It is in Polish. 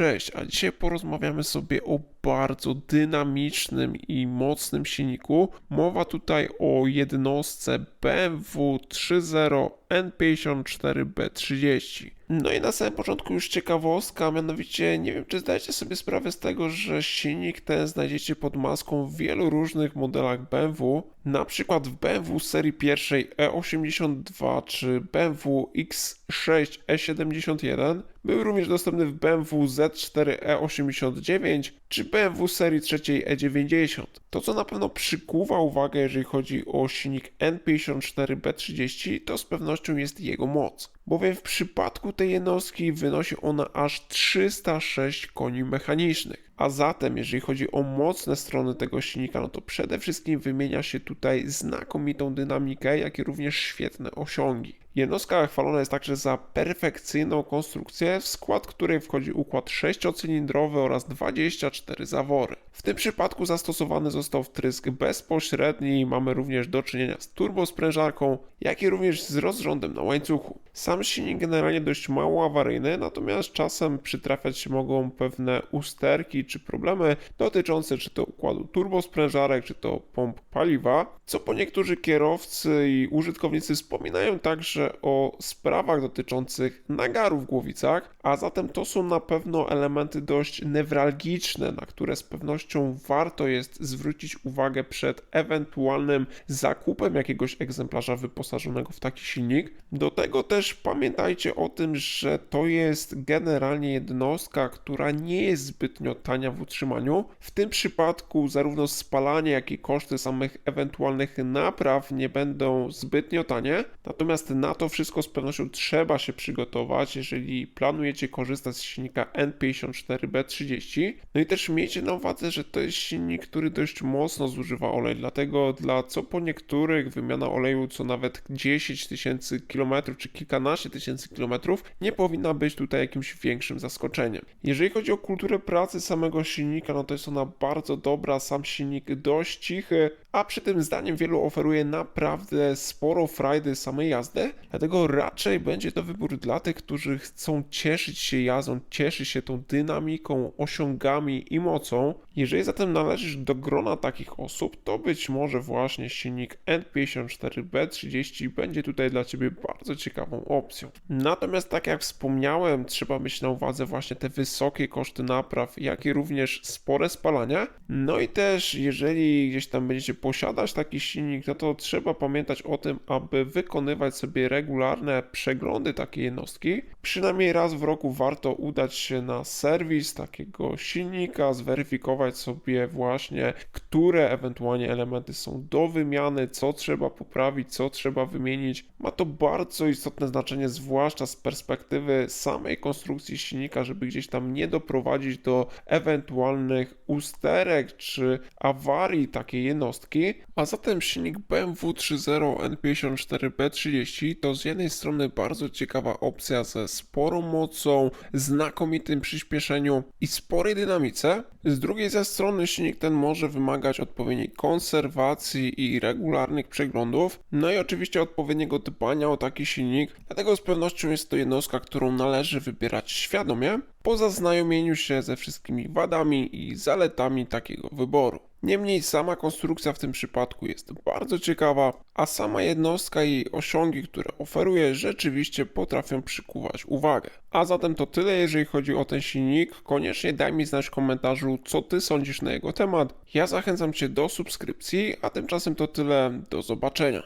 cześć, a dzisiaj porozmawiamy sobie o bardzo dynamicznym i mocnym silniku. Mowa tutaj o jednostce BMW 3.0 N54B30. No i na samym początku już ciekawostka, mianowicie nie wiem czy zdajecie sobie sprawę z tego, że silnik ten znajdziecie pod maską w wielu różnych modelach BMW, na przykład w BMW serii pierwszej E82 czy BMW X6 E71, był również dostępny w BMW Z4 E89 czy BMW serii trzeciej E90. To co na pewno przykuwa uwagę jeżeli chodzi o silnik N54B30 to z pewnością jest jego moc, bowiem w przypadku tej jednostki wynosi ona aż 306 koni mechanicznych. A zatem, jeżeli chodzi o mocne strony tego silnika, no to przede wszystkim wymienia się tutaj znakomitą dynamikę, jak i również świetne osiągi. Jednostka chwalona jest także za perfekcyjną konstrukcję, w skład której wchodzi układ 6-cylindrowy oraz 24 zawory. W tym przypadku zastosowany został wtrysk bezpośredni, mamy również do czynienia z turbosprężarką, jak i również z rozrządem na łańcuchu. Sam silnik generalnie dość mało awaryjny, natomiast czasem przytrafiać się mogą pewne usterki czy problemy dotyczące czy to układu turbosprężarek, czy to pomp paliwa, co po niektórzy kierowcy i użytkownicy wspominają także o sprawach dotyczących nagaru w głowicach, a zatem to są na pewno elementy dość newralgiczne, na które z pewnością warto jest zwrócić uwagę przed ewentualnym zakupem jakiegoś egzemplarza wyposażonego w taki silnik. Do tego też pamiętajcie o tym, że to jest generalnie jednostka, która nie jest zbytnio tania w utrzymaniu. W tym przypadku zarówno spalanie, jak i koszty samych ewentualnych napraw nie będą zbytnio tanie. Natomiast na to wszystko z pewnością trzeba się przygotować, jeżeli planujecie korzystać z silnika N54B30. No i też miejcie na uwadze, że to jest silnik, który dość mocno zużywa olej, dlatego dla co po niektórych wymiana oleju co nawet 10 tysięcy kilometrów czy kilkanaście tysięcy kilometrów nie powinna być tutaj jakimś większym zaskoczeniem. Jeżeli chodzi o kulturę pracy samego silnika, no to jest ona bardzo dobra, sam silnik dość cichy, a przy tym zdaniem wielu oferuje naprawdę sporo frajdy samej jazdy, dlatego raczej będzie to wybór dla tych, którzy chcą cieszyć się jazdą, cieszyć się tą dynamiką, osiągami i mocą. Jeżeli zatem należysz do grona takich osób, to być może właśnie silnik N54B30 będzie tutaj dla Ciebie bardzo ciekawą opcją. Natomiast tak jak wspomniałem, trzeba mieć na uwadze właśnie te wysokie koszty napraw, jak i również spore spalania. No i też jeżeli gdzieś tam będziecie posiadać taki silnik, no to trzeba pamiętać o tym, aby wykonywać sobie regularne przeglądy takiej jednostki. Przynajmniej raz w roku warto udać się na serwis takiego silnika, zweryfikować sobie właśnie, które ewentualnie elementy są do wymiany, co trzeba poprawić, co trzeba wymienić. Ma to bardzo istotne znaczenie, zwłaszcza z perspektywy samej konstrukcji silnika, żeby gdzieś tam nie doprowadzić do ewentualnych usterek czy awarii takiej jednostki. A zatem silnik BMW 3.0 N54B30 to z jednej strony bardzo ciekawa opcja ze sporą mocą, znakomitym przyspieszeniu i sporej dynamice. Z drugiej ze strony silnik ten może wymagać odpowiedniej konserwacji i regularnych przeglądów, no i oczywiście odpowiedniego dbania o taki silnik, dlatego z pewnością jest to jednostka, którą należy wybierać świadomie, po zaznajomieniu się ze wszystkimi wadami i zaletami takiego wyboru. Niemniej sama konstrukcja w tym przypadku jest bardzo ciekawa, a sama jednostka i osiągi, które oferuje, rzeczywiście potrafią przykuwać uwagę. A zatem to tyle, jeżeli chodzi o ten silnik. Koniecznie daj mi znać w komentarzu, co ty sądzisz na jego temat. Ja zachęcam cię do subskrypcji, a tymczasem to tyle. Do zobaczenia.